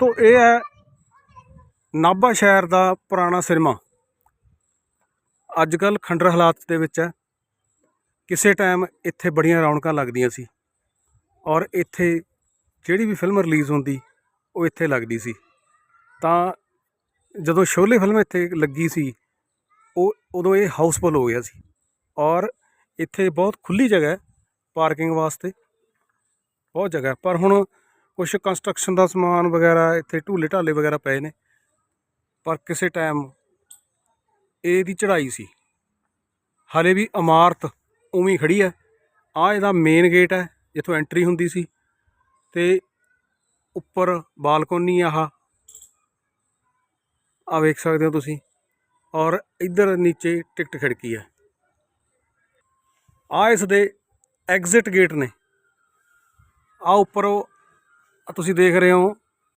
ਦੋਸਤੋ, ਇਹ ਹੈ ਨਾਭਾ ਸ਼ਹਿਰ ਦਾ ਪੁਰਾਣਾ ਸਿਨੇਮਾ। ਅੱਜ ਕੱਲ ਖੰਡਰ ਹਾਲਾਤ ਦੇ ਵਿੱਚ ਹੈ। ਕਿਸੇ ਟਾਈਮ ਇੱਥੇ ਬੜੀਆਂ ਰੌਣਕਾਂ ਲੱਗਦੀਆਂ ਸੀ ਔਰ ਇੱਥੇ ਜਿਹੜੀ ਵੀ ਫਿਲਮ ਰਿਲੀਜ਼ ਹੁੰਦੀ, ਉਹ ਇੱਥੇ ਲੱਗਦੀ ਸੀ। ਤਾਂ ਜਦੋਂ ਸ਼ੋਲੇ ਫਿਲਮ ਇੱਥੇ ਲੱਗੀ ਸੀ, ਉਹ ਉਦੋਂ ਇਹ ਹਾਊਸਫੁੱਲ ਹੋ ਗਿਆ ਸੀ ਔਰ ਇੱਥੇ ਬਹੁਤ ਖੁੱਲੀ ਜਗ੍ਹਾ ਹੈ ਪਾਰਕਿੰਗ ਵਾਸਤੇ। ਬਹੁਤ ਜਗ੍ਹਾ ਪਰ ਹੁਣ ਕੁਝ ਕੰਸਟਰਕਸ਼ਨ ਦਾ ਸਮਾਨ ਵਗੈਰਾ ਇੱਥੇ ਢੂਲੇ ਢਾਲੇ ਵਗੈਰਾ ਪਏ ਨੇ। ਪਰ ਕਿਸੇ ਟਾਈਮ ਇਹਦੀ ਚੜ੍ਹਾਈ ਸੀ। ਹਾਲੇ ਵੀ ਇਮਾਰਤ ਉਵੇਂ ਹੀ ਖੜੀ ਹੈ। ਆ ਇਹਦਾ ਮੇਨ ਗੇਟ ਹੈ, ਜਿੱਥੋਂ ਐਂਟਰੀ ਹੁੰਦੀ ਸੀ। ਤੇ ਉੱਪਰ ਬਾਲਕੋਨੀ ਆਹ। ਆ ਵੇਖ ਸਕਦੇ ਹੋ ਤੁਸੀਂ। ਔਰ ਇੱਧਰ ਨੀਚੇ ਟਿਕਟ ਖਿੜਕੀ ਹੈ। ਆ ਇਸ ਦੇ ਐਗਜ਼ਿਟ ਗੇਟ ਨੇ। ਆ ਉੱਪਰ ਉਹ ਤੁਸੀਂ ਦੇਖ ਰਹੇ ਹੋ